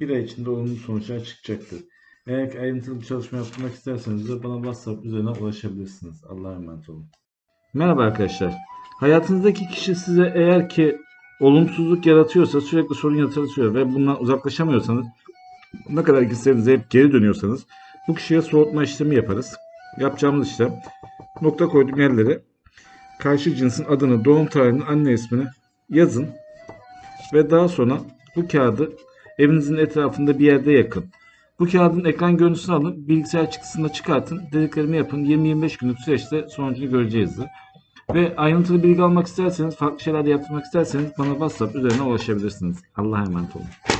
Bir ay içinde olumlu sonuçlar çıkacaktır. Eğer ayrıntılı bir çalışma yapmak isterseniz de bana WhatsApp üzerinden ulaşabilirsiniz. Allah'a emanet olun. Merhaba arkadaşlar. Hayatınızdaki kişi size eğer ki olumsuzluk yaratıyorsa, sürekli sorun yaratıyor ve bundan uzaklaşamıyorsanız, ne kadar gitseniz hep geri dönüyorsanız bu kişiye soğutma işlemi yaparız. Yapacağımız işlem nokta koyduğum yerlere karşı cinsin adını, doğum tarihini, anne ismini yazın ve daha sonra bu kağıdı evinizin etrafında bir yerde yakın. Bu kağıdın ekran görüntüsünü alın, bilgisayar çıktısında çıkartın, dediklerimi yapın. 20-25 günlük süreçte sonucunu göreceğiz. Ve ayrıntılı bilgi almak isterseniz, farklı şeyler de yaptırmak isterseniz bana WhatsApp üzerinden ulaşabilirsiniz. Allah'a emanet olun.